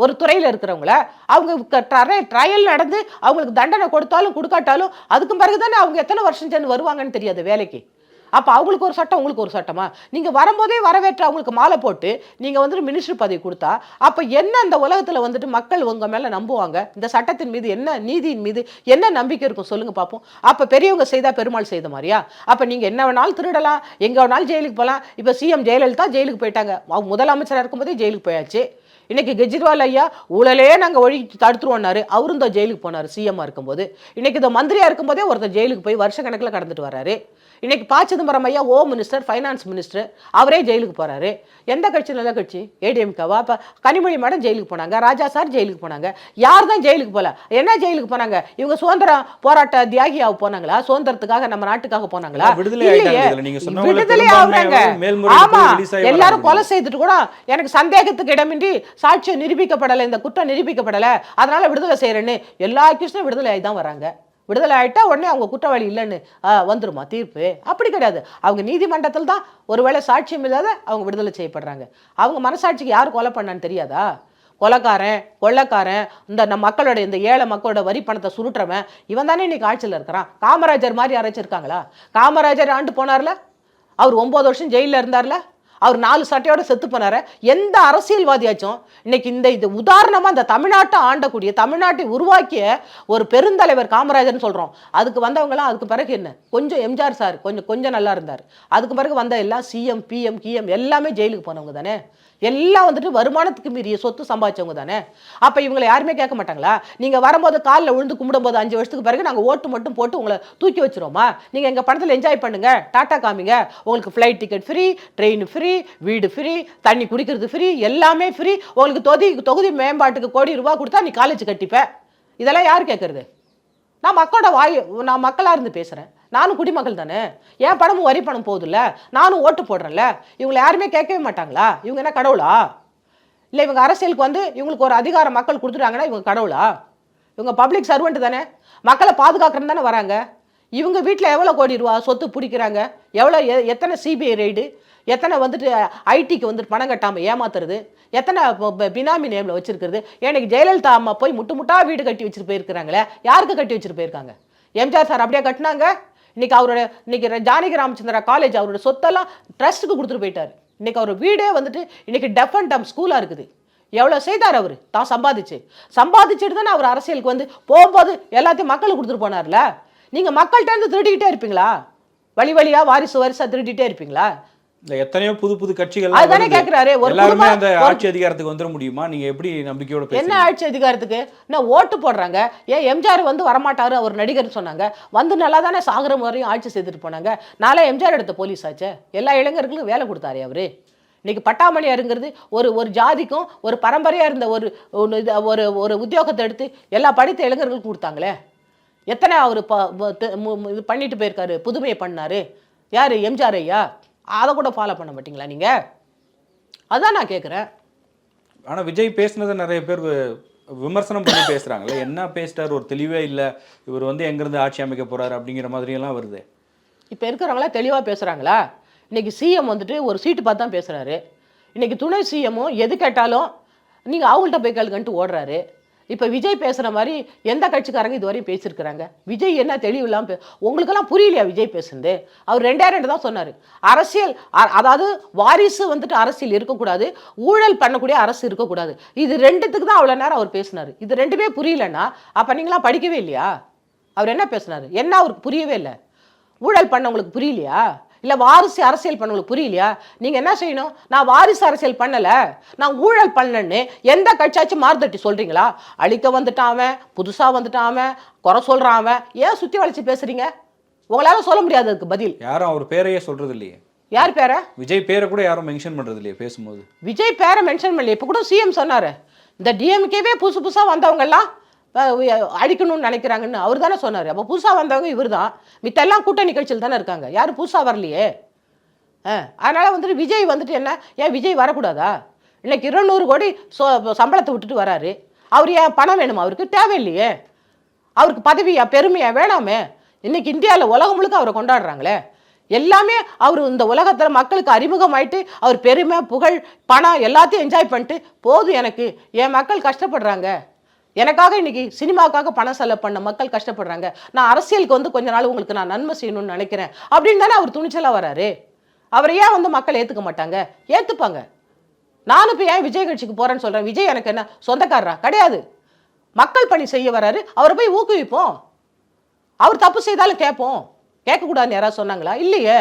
ஒரு துறையில் இருக்கிறவங்கள அவங்க ட்ரையல் நடந்து அவங்களுக்கு தண்டனை கொடுத்தாலும் கொடுக்காட்டாலும் அதுக்கு பிறகு தானே அவங்க எத்தனை வருஷம் சென்று வருவாங்கன்னு தெரியாது வேலைக்கு. அப்போ அவங்களுக்கு ஒரு சட்டம் உங்களுக்கு ஒரு சட்டமா? நீங்கள் வரும்போதே வரவேற்று அவங்களுக்கு மாலை போட்டு நீங்கள் வந்துட்டு மினிஸ்டர் பதவி கொடுத்தா அப்போ என்ன இந்த உலகத்தில் வந்துட்டு மக்கள் உங்கள் மேலே நம்புவாங்க? இந்த சட்டத்தின் மீது என்ன நீதியின் மீது என்ன நம்பிக்கை இருக்கும்? சொல்லுங்க பார்ப்போம் அப்போ பெரியவங்க செய்தால் பெருமாள் செய்த மாதிரியா? அப்போ நீங்கள் என்ன வேணாலும் திருடலாம். எங்கே வேணாலும் ஜெயிலுக்கு போகலாம் இப்போ சிஎம் ஜெயலலிதா ஜெயிலுக்கு போயிட்டாங்க. அவங்க முதலமைச்சராக இருக்கும்போதே ஜெயிலுக்கு போயாச்சு. இன்னைக்கு கெஜ்ரிவால் ஐயா ஊழலே நாங்கள் ஒழி தடுத்துருவோம்னாரு. அவரும் இந்த ஜெயிலுக்கு போனார் சிஎம்மாக இருக்கும்போது. இன்னைக்கு இந்த மந்திரியாக இருக்கும்போதே ஒருத்தர் ஜெயிலுக்கு போய் வருஷ கணக்கில் கடந்துட்டு வராரு இன்னைக்கு ப சிதம்பரம் ஐயா ஹோம் மினிஸ்டர் ஃபைனான்ஸ் மினிஸ்டர் அவரே ஜெயிலுக்கு போறாரு. எந்த கட்சி? நல்ல கட்சி ஏடிஎம்கேவா இப்போ கனிமொழி மேடம் ஜெயிலுக்கு போனாங்க ராஜா சார் ஜெயிலுக்கு போனாங்க. யார் தான் ஜெயிலுக்கு போல? என்ன ஜெயிலுக்கு போனாங்க? இவங்க சுதந்திர போராட்ட தியாகியாக போனாங்களா? சுதந்திரத்துக்காக நம்ம நாட்டுக்காக போனாங்களா? விடுதலை ஆகுறாங்க ஆமா. எல்லாரும். கொலை செய்துட்டு கூட எனக்கு சந்தேகத்துக்கு இடமின்றி சாட்சியம் நிரூபிக்கப்படலை இந்த குற்றம் நிரூபிக்கப்படலை. அதனால விடுதலை செய்யறேன்னு எல்லா அக்யூஸ்டும் விடுதலை ஆகி தான் வராங்க. விடுதலை ஆயிட்டா உடனே அவங்க குற்றவாளி இல்லைன்னு வந்துருமா தீர்ப்பு? அப்படி கிடையாது. அவங்க நீதிமன்றத்தில் தான் ஒருவேளை சாட்சியம் இல்லாத அவங்க விடுதலை செய்யப்படுறாங்க. அவங்க மனசாட்சிக்கு யார் கொலை பண்ணான்னு தெரியாதா? கொலைக்காரன் கொள்ளைக்காரன் இந்த நம்ம மக்களோட இந்த ஏழை மக்களோட வரி பணத்தை சுருட்டுறவன் இவன் தானே இன்னைக்கு ஆட்சியில் இருக்கிறான். காமராஜர் மாதிரி யாராச்சும் இருக்காங்களா? காமராஜர் ஆண்டு போனார்ல? அவர் ஒம்பது வருஷம் ஜெயிலில் இருந்தார்ல? அவர் நாலு சட்டையோட செத்து போனாரு. எந்த அரசியல்வாதியாச்சும் இன்னைக்கு இந்த இது உதாரணமாக இந்த தமிழ்நாட்டை ஆண்டக்கூடிய தமிழ்நாட்டை உருவாக்கிய ஒரு பெருந்தலைவர் காமராஜர்னு சொல்கிறோம் அதுக்கு வந்தவங்களாம் அதுக்கு பிறகு என்ன? கொஞ்சம் எம்ஜிஆர் சார் கொஞ்சம் கொஞ்சம் நல்லா இருந்தார். அதுக்கு பிறகு வந்த எல்லாம் சிஎம் பிஎம் கிஎம் எல்லாமே ஜெயிலுக்கு போனவங்க தானே? எல்லாம் வந்துட்டு வருமானத்துக்கு மீறிய சொத்து சம்பாதிச்சவங்க தானே? அப்போ இவங்களை யாருமே கேட்க மாட்டாங்களா? நீங்கள் வரும்போது காலில் விழுந்து கும்பிடும்போது அஞ்சு வருஷத்துக்கு பிறகு நாங்கள் ஓட்டு மட்டும் போட்டு உங்களை தூக்கி வச்சிரோமா நீங்கள் எங்கள் படத்தில் என்ஜாய் பண்ணுங்க. டாட்டா காமிங்க. உங்களுக்கு flight ticket free train free வீடு ஃப்ரீ தண்ணி குடிக்கிறது ஃப்ரீ எல்லாமே ஃப்ரீ உங்களுக்கு தொகுதி தொகுதி மேம்பாட்டுக்கு கோடி ரூபா கொடுத்தா நீ காலேஜ் கட்டிப்ப. இதெல்லாம் யார் கேட்குறது? நான் மக்களோட வாய் நான் மக்களாக இருந்து பேசுகிறேன் நானும் குடிமக்கள் தானே? என் பணமும் வரி பணம் போகுதுல்ல? நானும் ஓட்டு போடுறேன்ல? இவங்களை யாருமே கேட்கவே மாட்டாங்களா? இவங்க என்ன கடவுளா? இல்லை இவங்க அரசியலுக்கு வந்து இவங்களுக்கு ஒரு அதிகாரம் மக்கள் கொடுத்துட்டாங்கன்னா இவங்க கடவுளா? இவங்க பப்ளிக் சர்வெண்ட் தானே? மக்களை பாதுகாக்கிறன்னு தானே வராங்க? இவங்க வீட்டில் எவ்வளோ கோடி ரூபா சொத்து பிடிக்கிறாங்க? எவ்வளோ எ- எத்தனை சிபிஐ ரெய்டு எத்தனை வந்துட்டு ஐடிக்கு வந்துட்டு பணம் கட்டாமல் ஏமாத்துறது? எத்தனை பினாமி நேமில் வச்சுருக்கிறது? எனக்கு ஜெயலலிதா அம்மா போய் முட்டு முட்டா வீடு கட்டி வச்சுட்டு போயிருக்கிறாங்களே? யாருக்கு கட்டி வச்சுட்டு போயிருக்காங்க? எம்ஜிஆர் சார் அப்படியே கட்டினாங்க? இன்னைக்கு அவரோட இன்னைக்கு ஜானகி ராமச்சந்திரா காலேஜ் அவரோட சொத்தெல்லாம் ட்ரஸ்ட்டுக்கு கொடுத்துட்டு போயிட்டார். இன்னைக்கு அவர் வீடே வந்துட்டு இன்னைக்கு டெஃப் அண்ட் டம் ஸ்கூலாக இருக்குது. எவ்வளோ செய்தார் அவர்? தான் சம்பாதிச்சு. சம்பாதிச்சுட்டு தானே அவர் அரசியலுக்கு வந்து போகும்போது எல்லாத்தையும் மக்களுக்கு கொடுத்துட்டு போனார்ல? நீங்கள் மக்கள்கிட்ட இருந்து திருடிக்கிட்டே இருப்பீங்களா? வழி வழியாக வாரிசு வாரிசாக திருடிட்டே இருப்பீங்களா? இல்ல எத்தனையோ புது புது கட்சிகள் அதுதானே கேக்குறாரு. ஒரு எல்லாருமே அந்த ஆட்சி அதிகாரத்துக்கு வந்துட முடியுமா? நீங்க எப்படி நம்பிக்கையோட என்ன ஆட்சி அதிகாரத்துக்கு? என்ன ஓட்டு போடுறாங்க. ஏன் எம்ஜிஆர் வந்து வரமாட்டாரு அவர் நடிகர் சொன்னாங்க. வந்து நல்லா தானே சாகுற வரையும் ஆட்சி செய்துட்டு போனாங்க. நாளா எம்ஜிஆர் எடுத்த போலீஸ் ஆச்சே? எல்லா இளைஞர்களுக்கும் வேலை கொடுத்தாரு அவரு. இன்னைக்கு பட்டாமணியாருங்கிறது ஒரு ஒரு ஜாதிக்கும் ஒரு பரம்பரையாக இருந்த ஒரு ஒரு ஒரு உத்தியோகத்தை எடுத்து எல்லா படித்த இளைஞர்களுக்கும் கொடுத்தாங்களே. எத்தனை அவர் ப இது பண்ணிட்டு போயிருக்காரு புதுமையை பண்ணாரு. யார்? எம்ஜிஆர் ஐயா? அதை கூட ஃபாலோ பண்ண மாட்டீங்களா நீங்கள் அதான் நான் கேட்குறேன் ஆனா விஜய் பேசுனதை நிறைய பேர் விமர்சனம் பண்ணி பேசுறாங்கல்ல. என்ன பேசிட்டார் ஒரு தெளிவே இல்ல. இவர் வந்து எங்கிருந்து ஆட்சி அமைக்க போறாரு அப்படிங்கிற மாதிரி எல்லாம் வருது. இப்போ இருக்கிறவங்களா தெளிவாக பேசுகிறாங்களா இன்னைக்கு சிஎம் வந்துட்டு ஒரு சீட்டு பார்த்து தான் பேசுகிறாரு இன்னைக்கு துணை சிஎம்மும் எது கேட்டாலும் நீங்கள் அவங்கள்ட்ட போய் கேளுங்கன்ட்டு ஓடுறாரு. இப்போ விஜய் பேசுகிற மாதிரி எந்த கட்சிக்காரங்க இதுவரையும் பேசியிருக்கிறாங்க? விஜய் என்ன தெளிவு இல்லாமல் பே உங்களுக்கெல்லாம் புரியலையா விஜய் பேசுனது? அவர் ரெண்டே ரெண்டு தான் சொன்னார். அரசியல் அ- அதாவது வாரிசு வந்துட்டு அரசியல் இருக்கக்கூடாது ஊழல் பண்ணக்கூடிய அரசு இருக்கக்கூடாது. இது ரெண்டுத்துக்கு தான் அவ்வளோ நேரம் அவர் பேசினார். இது ரெண்டுமே புரியலன்னா அப்போ நீங்களாம் படிக்கவே இல்லையா? அவர் என்ன பேசினார்? என்ன அவருக்கு புரியவே இல்லை? ஊழல் பண்ணவங்களுக்கு புரியலையா? இல்லை வாரிசு அரசியல் பண்ணவங்களுக்கு புரியலையா? நீங்கள் என்ன செய்யணும்? நான் வாரிசு அரசியல் பண்ணலை. நான் ஊழல் பண்ணேன்னு எந்த கட்சியாச்சும் மாறுதட்டி சொல்கிறீங்களா அழிக்க வந்துட்டான் அவன் புதுசாக வந்துட்டான் அவன் குறை சொல்கிறான் அவன். ஏன் சுற்றி வளைச்சு பேசுகிறீங்க உங்களால சொல்ல முடியாது அதுக்கு பதில். யாரும் அவர் பேரையே சொல்றது இல்லையே யார் பேரை? விஜய் பேரை கூட யாரும் மென்ஷன் பண்றது இல்லையே பேசும்போது. விஜய் பேரை மென்ஷன் பண்ணல இப்போ கூட சிஎம் சொன்னார். இந்த டிஎம்கேவே புதுசு புதுசாக வந்தவங்கெல்லாம் அழிக்கணும்னு நினைக்கிறாங்கன்னு அவர் தானே சொன்னார். அப்போ புதுசாக வந்தவங்க இவர் தான் மித்தெல்லாம் கூட்டணி கட்சியில் தானே இருக்காங்க. யாரும் புதுசாக வரலையே? ஆ அதனால் வந்துட்டு விஜய் வந்துட்டு என்ன? ஏன் விஜய் வரக்கூடாதா? இன்னைக்கு இருநூறு கோடி சோ சம்பளத்தை விட்டுட்டு வராரு. அவர் ஏன் பணம் வேணுமா? அவருக்கு தேவையில்லையே. அவருக்கு பதவியா பெருமையா வேணாமே. இன்னைக்கு இந்தியாவில் உலகம் முழுக்க அவரை கொண்டாடுறாங்களே. எல்லாமே அவர் இந்த உலகத்தில் மக்களுக்கு அறிமுகமாயிட்டு அவர் பெருமை புகழ் பணம் எல்லாத்தையும் என்ஜாய் பண்ணிட்டு போதும் எனக்கு. என் மக்கள் கஷ்டப்படுறாங்க. எனக்காக இன்னைக்கு சினிமாவுக்காக பணம் செலவு பண்ண மக்கள் கஷ்டப்படுறாங்க. நான் அரசியலுக்கு வந்து கொஞ்ச நாள் உங்களுக்கு நான் நன்மை செய்யணும்னு நினைக்கிறேன். அப்படின்னு தானே அவர் துணிச்சலாக வராரு. அவரை ஏன் வந்து மக்கள் ஏற்றுக்க மாட்டாங்க? ஏற்றுப்பாங்க நானும் இப்போ ஏன் விஜய் கட்சிக்கு போகிறேன்னு சொல்கிறேன் விஜய் எனக்கு என்ன சொந்தக்காரரா? கிடையாது. மக்கள் பணி செய்ய வராரு. அவரை போய் ஊக்குவிப்போம். அவர் தப்பு செய்தாலும் கேட்போம். கேட்கக்கூடாதுன்னு யாராவது சொன்னாங்களா? இல்லையே.